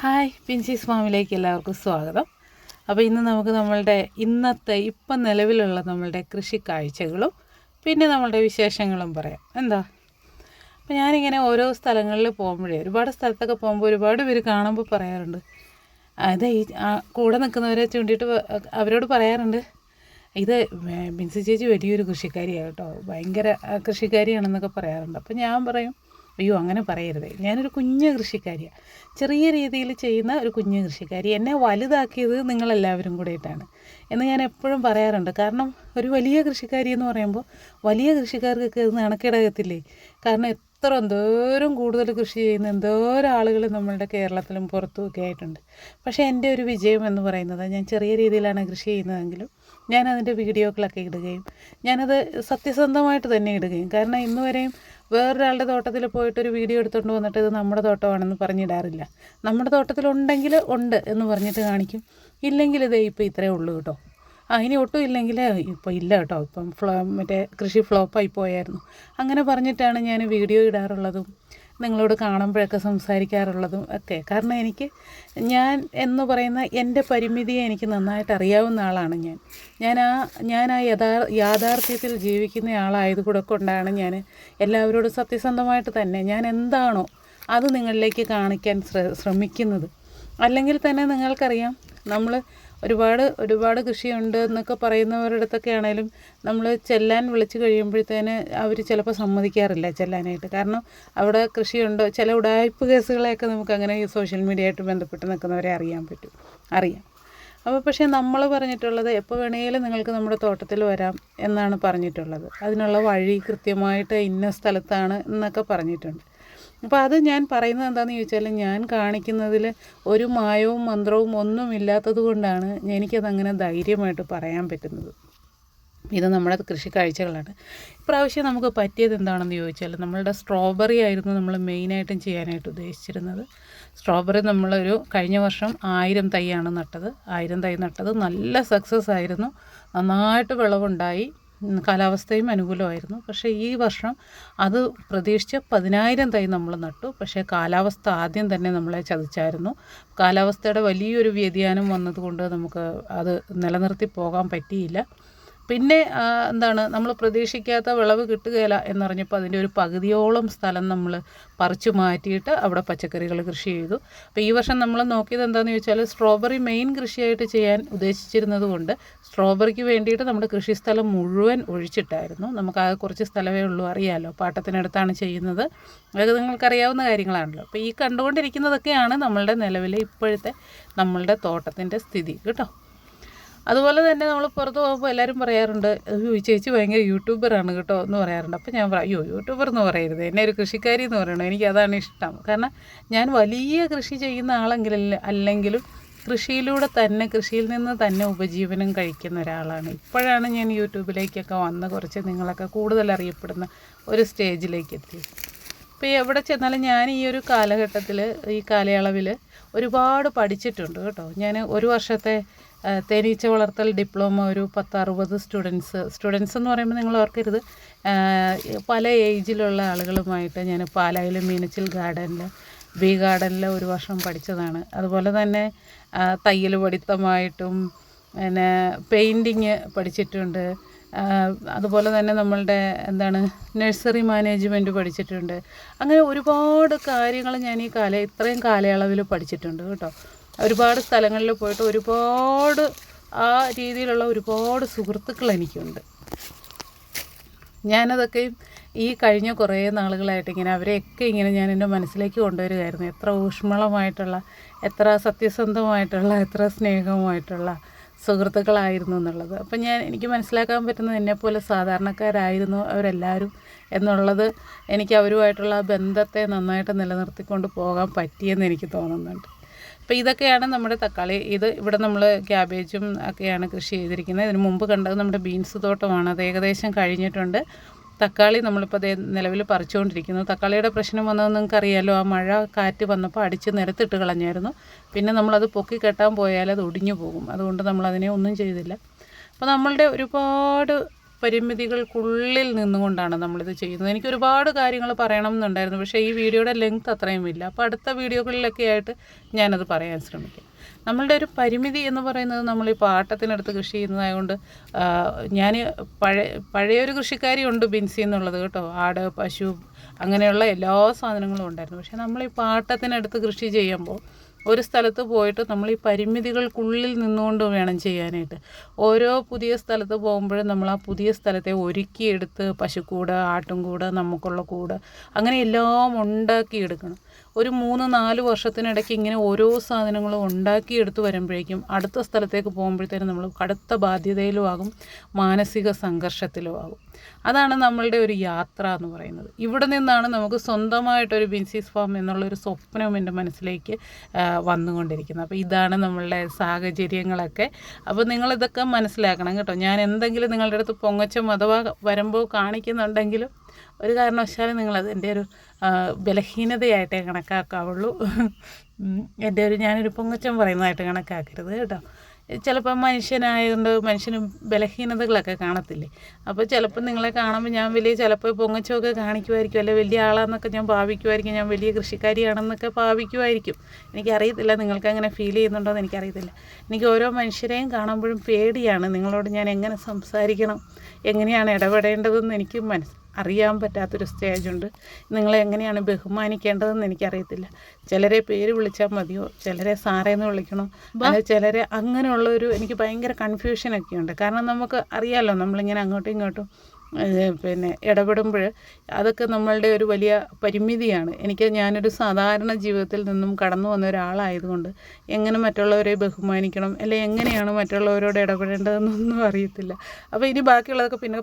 Hi പിൻസീസ് ഫാമിലേക്ക് എല്ലാവർക്കും സ്വാഗതം. അപ്പോൾ ഇന്ന് നമുക്ക് നമ്മളുടെ ഇന്നത്തെ ഇപ്പം നിലവിലുള്ള നമ്മളുടെ കൃഷി കാഴ്ചകളും പിന്നെ നമ്മളുടെ വിശേഷങ്ങളും പറയാം. എന്താ? അപ്പോൾ ഞാനിങ്ങനെ ഓരോ സ്ഥലങ്ങളിൽ പോകുമ്പോഴേ ഒരുപാട് സ്ഥലത്തൊക്കെ പോകുമ്പോൾ ഒരുപാട് പേര് കാണുമ്പോൾ പറയാറുണ്ട്. അത് ഈ കൂടെ നിൽക്കുന്നവരെ ചൂണ്ടിയിട്ട് അവരോട് പറയാറുണ്ട്. ഇത് ബിൻസി ചേച്ചി വലിയൊരു കൃഷിക്കാരിയാണ് കേട്ടോ. ഭയങ്കര കൃഷിക്കാരിയാണെന്നൊക്കെ പറയാറുണ്ട്. അപ്പോൾ ഞാൻ പറയും അയ്യോ അങ്ങനെ പറയരുത്. ഞാനൊരു കുഞ്ഞ് കൃഷിക്കാരിയാണ് ചെറിയ രീതിയിൽ ചെയ്യുന്ന ഒരു കുഞ്ഞ് കൃഷിക്കാരി. എന്നെ വലുതാക്കിയത് നിങ്ങളെല്ലാവരും കൂടിയിട്ടാണ്. എന്ന് ഞാൻ എപ്പോഴും പറയാറുണ്ട്. കാരണം ഒരു വലിയ കൃഷിക്കാരി എന്ന് പറയുമ്പോൾ വലിയ കൃഷിക്കാർക്കൊക്കെ ഇത് നടക്കിടകത്തില്ലേ കാരണം എത്ര എന്തോരം കൂടുതൽ കൃഷി ചെയ്യുന്ന എന്തോരം ആളുകൾ നമ്മളുടെ കേരളത്തിലും പുറത്തുമൊക്കെ ആയിട്ടുണ്ട്. പക്ഷേ എന്റെ ഒരു വിജയം എന്ന് പറയുന്നത് ഞാൻ ചെറിയ രീതിയിലാണ് കൃഷി ചെയ്യുന്നതെങ്കിലും ഞാൻ അതിന്റെ വീഡിയോകളൊക്കെ ഇടുകയും ഞാനത് സത്യസന്ധമായിട്ട് തന്നെ ഇടുകയും. കാരണം ഇന്ന് വരെയും വേറൊരാളുടെ തോട്ടത്തിൽ പോയിട്ട് ഒരു വീഡിയോ എടുത്തുകൊണ്ട് വന്നിട്ട് ഇത് നമ്മുടെ തോട്ടമാണെന്ന് പറഞ്ഞിടാറില്ല. നമ്മുടെ തോട്ടത്തിലുണ്ടെങ്കിൽ ഉണ്ട് എന്ന് പറഞ്ഞിട്ട് കാണിക്കും. ഇല്ലെങ്കിൽ ഇതേ ഇപ്പോൾ ഇത്രയേ ഉള്ളൂ കേട്ടോ. ആ ഇനി ഒട്ടും ഇല്ലെങ്കിൽ ഇപ്പോൾ ഇല്ല കേട്ടോ. ഇപ്പം ഫ്ലോ മറ്റേ കൃഷി ഫ്ലോപ്പായി പോയായിരുന്നു. അങ്ങനെ പറഞ്ഞിട്ടാണ് ഞാൻ വീഡിയോ ഇടാറുള്ളതും. നിങ്ങളോട് കാണുമ്പോഴൊക്കെ സംസാരിക്കാറുള്ളതും ഒക്കെ. കാരണം എനിക്ക് ഞാൻ എന്ന് പറയുന്ന എന്റെ പരിമിതിയെ എനിക്ക് നന്നായിട്ട് അറിയാവുന്ന ആളാണ് ഞാൻ. ഞാൻ ആ ഞാൻ ആ യഥാ യാഥാർത്ഥ്യത്തിൽ ജീവിക്കുന്ന ആളായത് കൂടെ കൊണ്ടാണ് ഞാൻ എല്ലാവരോടും സത്യസന്ധമായിട്ട് തന്നെ ഞാൻ എന്താണോ അത് നിങ്ങളിലേക്ക് കാണിക്കാൻ ശ്ര ശ്രമിക്കുന്നത്. അല്ലെങ്കിൽ തന്നെ നിങ്ങൾക്കറിയാം നമ്മൾ ഒരുപാട് ഒരുപാട് കൃഷിയുണ്ട് എന്നൊക്കെ പറയുന്നവരുടെ അടുത്തൊക്കെ ആണേലും നമ്മൾ ചെല്ലാൻ വിളിച്ച് കഴിയുമ്പോഴത്തേന് അവർ ചിലപ്പോൾ സമ്മതിക്കാറില്ല ചെല്ലാനായിട്ട്. കാരണം അവിടെ കൃഷിയുണ്ടോ ചില ഉടായ്പ കേസുകളെയൊക്കെ നമുക്ക് അങ്ങനെ ഈ സോഷ്യൽ മീഡിയ ആയിട്ട് ബന്ധപ്പെട്ട് നിൽക്കുന്നവരെ അറിയാൻ പറ്റും അറിയാം. അപ്പോൾ പക്ഷേ നമ്മൾ പറഞ്ഞിട്ടുള്ളത് എപ്പോൾ വേണമെങ്കിലും നിങ്ങൾക്ക് നമ്മുടെ തോട്ടത്തിൽ വരാം എന്നാണ് പറഞ്ഞിട്ടുള്ളത്. അതിനുള്ള വഴി കൃത്യമായിട്ട് ഇന്ന സ്ഥലത്താണ് എന്നൊക്കെ പറഞ്ഞിട്ടുണ്ട്. അപ്പോൾ അത് ഞാൻ പറയുന്നത് എന്താണെന്ന് ചോദിച്ചാൽ ഞാൻ കാണിക്കുന്നതിൽ ഒരു മായവും മന്ത്രവും ഒന്നും ഇല്ലാത്തത് കൊണ്ടാണ് എനിക്കതങ്ങനെ ധൈര്യമായിട്ട് പറയാൻ പറ്റുന്നത്. ഇത് നമ്മുടെ കൃഷി കാഴ്ചകളാണ്. ഇപ്രാവശ്യം നമുക്ക് പറ്റിയത് എന്താണെന്ന് ചോദിച്ചാൽ നമ്മളുടെ സ്ട്രോബെറി ആയിരുന്നു നമ്മൾ മെയിനായിട്ടും ചെയ്യാനായിട്ട് ഉദ്ദേശിച്ചിരുന്നത്. സ്ട്രോബെറി നമ്മളൊരു കഴിഞ്ഞ വർഷം ആയിരം തൈയാണ് നട്ടത്. ആയിരം തൈ നട്ടത് നല്ല സക്സസ് ആയിരുന്നു. നന്നായിട്ട് വിളവുണ്ടായി. കാലാവസ്ഥയും അനുകൂലമായിരുന്നു. പക്ഷേ ഈ വർഷം അത് പ്രതീക്ഷിച്ച് പതിനായിരം തൈ നമ്മൾ നട്ടു. പക്ഷേ കാലാവസ്ഥ ആദ്യം തന്നെ നമ്മളെ ചതിച്ചായിരുന്നു. കാലാവസ്ഥയുടെ വലിയൊരു വ്യതിയാനം വന്നതുകൊണ്ട് നമുക്ക് അത് നിലനിർത്തി പോകാൻ പറ്റിയില്ല. പിന്നെ എന്താണ് നമ്മൾ പ്രതീക്ഷിക്കാത്ത വിളവ് കിട്ടുകയില്ല എന്നറിഞ്ഞപ്പോൾ അതിന്റെ ഒരു പകുതിയോളം സ്ഥലം നമ്മൾ പറിച്ചു മാറ്റിയിട്ട് അവിടെ പച്ചക്കറികൾ കൃഷി ചെയ്തു. അപ്പോൾ ഈ വർഷം നമ്മൾ നോക്കിയത് എന്താണെന്ന് ചോദിച്ചാൽ സ്ട്രോബെറി മെയിൻ കൃഷിയായിട്ട് ചെയ്യാൻ ഉദ്ദേശിച്ചിരുന്നത് കൊണ്ട് സ്ട്രോബെറിക്ക് വേണ്ടിയിട്ട് നമ്മുടെ കൃഷിസ്ഥലം മുഴുവൻ ഒഴിച്ചിട്ടായിരുന്നു. നമുക്ക് ആകെ കുറച്ച് സ്ഥലമേ ഉള്ളൂ അറിയാമല്ലോ പാട്ടത്തിനടുത്താണ് ചെയ്യുന്നത്. അതൊക്കെ നിങ്ങൾക്കറിയാവുന്ന കാര്യങ്ങളാണല്ലോ. അപ്പോൾ ഈ കണ്ടുകൊണ്ടിരിക്കുന്നതൊക്കെയാണ് നമ്മളുടെ നിലവിലെ ഇപ്പോഴത്തെ നമ്മളുടെ തോട്ടത്തിന്റെ സ്ഥിതി. കേട്ടോ? അതുപോലെ തന്നെ നമ്മൾ പുറത്ത് പോകുമ്പോൾ എല്ലാവരും പറയാറുണ്ട് ചേച്ചി ഭയങ്കര യൂട്യൂബറാണ് കേട്ടോ എന്ന് പറയാറുണ്ട്. അപ്പോൾ ഞാൻ അയ്യോ യൂട്യൂബർ എന്ന് പറയരുത്. എന്നെ ഒരു കൃഷിക്കാരി എന്ന് പറയണം? എനിക്ക് അതാണ് ഇഷ്ടം. കാരണം ഞാൻ വലിയ കൃഷി ചെയ്യുന്ന ആളെങ്കിലല്ല അല്ലെങ്കിലും കൃഷിയിലൂടെ തന്നെ കൃഷിയിൽ നിന്ന് തന്നെ ഉപജീവനം കഴിക്കുന്ന ഒരാളാണ്. ഇപ്പോഴാണ് ഞാൻ യൂട്യൂബിലേക്കൊക്കെ വന്ന് കുറച്ച് നിങ്ങളൊക്കെ കൂടുതൽ അറിയപ്പെടുന്ന ഒരു സ്റ്റേജിലേക്ക് എത്തിയത്. ഇപ്പോൾ എവിടെ ചെന്നാലും ഞാൻ ഈ ഒരു കാലഘട്ടത്തിൽ ഈ കാലയളവിൽ ഒരുപാട് പഠിച്ചിട്ടുണ്ട് കേട്ടോ. ഞാൻ ഒരു വർഷത്തെ തേനീച്ച വളർത്തൽ ഡിപ്ലോമ ഒരു പത്തറുപത് സ്റ്റുഡൻസ്. സ്റ്റുഡൻസ് എന്ന് പറയുമ്പോൾ നിങ്ങൾ ഓർക്കരുത്. പല ഏജിലുള്ള ആളുകളുമായിട്ട് ഞാൻ പാലായിലും മീനച്ചിൽ ഗാർഡനിൽ ബി ഗാർഡനിൽ ഒരു വർഷം പഠിച്ചതാണ്. അതുപോലെ തന്നെ തയ്യൽ പഠിത്തമായിട്ടും പിന്നെ പെയിന്റിങ് പഠിച്ചിട്ടുണ്ട്. അതുപോലെ തന്നെ നമ്മളുടെ എന്താണ് നഴ്സറി മാനേജ്മെന്റ് പഠിച്ചിട്ടുണ്ട്. അങ്ങനെ ഒരുപാട് കാര്യങ്ങൾ ഞാൻ ഈ കാല ഇത്രയും കാലയളവിൽ പഠിച്ചിട്ടുണ്ട് കേട്ടോ. ഒരുപാട് സ്ഥലങ്ങളിൽ പോയിട്ട് ഒരുപാട് ആ രീതിയിലുള്ള ഒരുപാട് സുഹൃത്തുക്കൾ എനിക്കുണ്ട്. ഞാനതൊക്കെ ഈ കഴിഞ്ഞ കുറേ നാളുകളായിട്ട് ഇങ്ങനെ അവരെയൊക്കെ ഇങ്ങനെ ഞാൻ എന്റെ മനസ്സിലേക്ക് കൊണ്ടുവരികയായിരുന്നു. എത്ര ഊഷ്മളമായിട്ടുള്ള എത്ര സത്യസന്ധമായിട്ടുള്ള എത്ര സ്നേഹമായിട്ടുള്ള സുഹൃത്തുക്കളായിരുന്നു എന്നുള്ളത്. അപ്പം ഞാൻ എനിക്ക് മനസ്സിലാക്കാൻ പറ്റുന്നത് എന്നെപ്പോലെ സാധാരണക്കാരായിരുന്നു അവരെല്ലാവരും എന്നുള്ളത് എനിക്ക് അവരുമായിട്ടുള്ള ബന്ധത്തെ നന്നായിട്ട് നിലനിർത്തിക്കൊണ്ട് പോകാൻ പറ്റിയെന്ന് എനിക്ക് തോന്നുന്നുണ്ട്. അപ്പോൾ ഇതൊക്കെയാണ് നമ്മുടെ തക്കാളി. ഇത് ഇവിടെ നമ്മൾ ക്യാബേജും ഒക്കെയാണ് കൃഷി ചെയ്തിരിക്കുന്നത്. ഇതിന് മുമ്പ് കണ്ടത് നമ്മുടെ ബീൻസ് തോട്ടമാണ്. അത് ഏകദേശം കഴിഞ്ഞിട്ടുണ്ട്. തക്കാളി നമ്മളിപ്പോൾ അതേ നിലവിൽ പറിച്ചുകൊണ്ടിരിക്കുന്നു. തക്കാളിയുടെ പ്രശ്നം വന്നത് നിങ്ങൾക്ക് അറിയാലോ ആ മഴ കാറ്റ് വന്നപ്പോൾ അടിച്ച് നിരത്തിട്ട് കളഞ്ഞായിരുന്നു. പിന്നെ നമ്മളത് പൊക്കി കെട്ടാൻ പോയാൽ അത് ഒടിഞ്ഞു പോകും. അതുകൊണ്ട് നമ്മളതിനെ ഒന്നും ചെയ്തില്ല. അപ്പോൾ നമ്മളുടെ ഒരുപാട് പരിമിതികൾക്കുള്ളിൽ നിന്നുകൊണ്ടാണ് നമ്മളിത് ചെയ്യുന്നത്. എനിക്ക് ഒരുപാട് കാര്യങ്ങൾ പറയണം എന്നുണ്ടായിരുന്നു. പക്ഷേ ഈ വീഡിയോയുടെ ലെങ്ത് അത്രയും ഇല്ല. അപ്പോൾ അടുത്ത വീഡിയോകളിലൊക്കെ ആയിട്ട് ഞാനത് പറയാൻ ശ്രമിക്കാം. നമ്മളുടെ ഒരു പരിമിതി എന്ന് പറയുന്നത് നമ്മൾ ഈ പാട്ടത്തിനടുത്ത് കൃഷി ചെയ്യുന്നതായതുകൊണ്ട് ഞാൻ പഴയ പഴയൊരു കൃഷിക്കാരിയുണ്ട് ബിൻസി എന്നുള്ളത് കേട്ടോ. ആട് പശു അങ്ങനെയുള്ള എല്ലാ സാധനങ്ങളും ഉണ്ടായിരുന്നു. പക്ഷേ നമ്മൾ ഈ പാട്ടത്തിനടുത്ത് കൃഷി ചെയ്യുമ്പോൾ ഒരു സ്ഥലത്ത് പോയിട്ട് നമ്മൾ ഈ പരിമിതികൾക്കുള്ളിൽ നിന്നുകൊണ്ട് വേണം ചെയ്യാനായിട്ട്. ഓരോ പുതിയ സ്ഥലത്ത് പോകുമ്പോഴും നമ്മൾ ആ പുതിയ സ്ഥലത്തെ ഒരുക്കിയെടുത്ത് പശുക്കൂട് ആട്ടുംകൂട് നമുക്കുള്ള കൂട് അങ്ങനെ എല്ലാം ഉണ്ടാക്കിയെടുക്കണം. ഒരു മൂന്ന് നാല് വർഷത്തിനിടയ്ക്ക് ഇങ്ങനെ ഓരോ സാധനങ്ങളും ഉണ്ടാക്കിയെടുത്ത് വരുമ്പോഴേക്കും അടുത്ത സ്ഥലത്തേക്ക് പോകുമ്പോഴത്തേനും നമ്മൾ കടുത്ത ബാധ്യതയിലും ആകും മാനസിക സംഘർഷത്തിലും ആകും. അതാണ് നമ്മളുടെ ഒരു യാത്ര എന്ന് പറയുന്നത്. ഇവിടെ നിന്നാണ് നമുക്ക് സ്വന്തമായിട്ടൊരു ബിൻസീസ് ഫാം എന്നുള്ളൊരു സ്വപ്നം എന്റെ മനസ്സിലേക്ക് വന്നുകൊണ്ടിരിക്കുന്നത്. അപ്പോൾ ഇതാണ് നമ്മളുടെ സാഹചര്യങ്ങളൊക്കെ. അപ്പോൾ നിങ്ങളിതൊക്കെ മനസ്സിലാക്കണം കേട്ടോ. ഞാൻ എന്തെങ്കിലും നിങ്ങളുടെ അടുത്ത് പൊങ്ങച്ചം അഥവാ വരുമ്പോൾ കാണിക്കുന്നുണ്ടെങ്കിലും ഒരു കാരണവശാലും നിങ്ങളത് എന്റെ ഒരു ബലഹീനതയായിട്ടേ കണക്കാക്കാവുള്ളൂ. എന്റെ ഒരു ഞാനൊരു പൊങ്ങച്ചം പറയുന്നതായിട്ട് കണക്കാക്കരുത് കേട്ടോ. ചിലപ്പോൾ മനുഷ്യനായതുകൊണ്ട് മനുഷ്യന് ബലഹീനതകളൊക്കെ കാണത്തില്ലേ? അപ്പോൾ ചിലപ്പോൾ നിങ്ങളെ കാണുമ്പോൾ ഞാൻ വലിയ ചിലപ്പോൾ പൊങ്ങച്ചൊക്കെ കാണിക്കുമായിരിക്കും അല്ലെ വലിയ ആളാണെന്നൊക്കെ ഞാൻ ഭാവിക്കുമായിരിക്കും ഞാൻ വലിയ കൃഷിക്കാരിയാണെന്നൊക്കെ ഭാവിക്കുമായിരിക്കും എനിക്കറിയത്തില്ല നിങ്ങൾക്ക് അങ്ങനെ ഫീൽ ചെയ്യുന്നുണ്ടോ എന്ന് എനിക്കറിയത്തില്ല. എനിക്ക് ഓരോ മനുഷ്യരെയും കാണുമ്പോഴും പേടിയാണ് നിങ്ങളോട് ഞാൻ എങ്ങനെ സംസാരിക്കണം എങ്ങനെയാണ് ഇടപെടേണ്ടതെന്ന് എനിക്ക് മനസ്സ് അറിയാൻ പറ്റാത്തൊരു സ്റ്റേജുണ്ട്. നിങ്ങളെ എങ്ങനെയാണ് ബഹുമാനിക്കേണ്ടതെന്ന് എനിക്കറിയത്തില്ല. ചിലരെ പേര് വിളിച്ചാൽ മതിയോ? ചിലരെ സാറേന്ന് വിളിക്കണോ? അല്ലെ ചിലരെ അങ്ങനെയുള്ളൊരു എനിക്ക് ഭയങ്കര കൺഫ്യൂഷനൊക്കെ ഉണ്ട്. കാരണം നമുക്ക് അറിയാമല്ലോ നമ്മളിങ്ങനെ അങ്ങോട്ടും ഇങ്ങോട്ടും പിന്നെ ഇടപെടുമ്പോൾ അതൊക്കെ നമ്മളുടെ ഒരു വലിയ പരിമിതിയാണ്. എനിക്ക് ഞാനൊരു സാധാരണ ജീവിതത്തിൽ നിന്നും കടന്നു വന്ന ഒരാളായതുകൊണ്ട് എങ്ങനെ മറ്റുള്ളവരെ ബഹുമാനിക്കണം? അല്ലെങ്കിൽ എങ്ങനെയാണ് മറ്റുള്ളവരോട് ഇടപെടേണ്ടതെന്നൊന്നും അറിയത്തില്ല. അപ്പോൾ ഇനി ബാക്കിയുള്ളതൊക്കെ പിന്നെ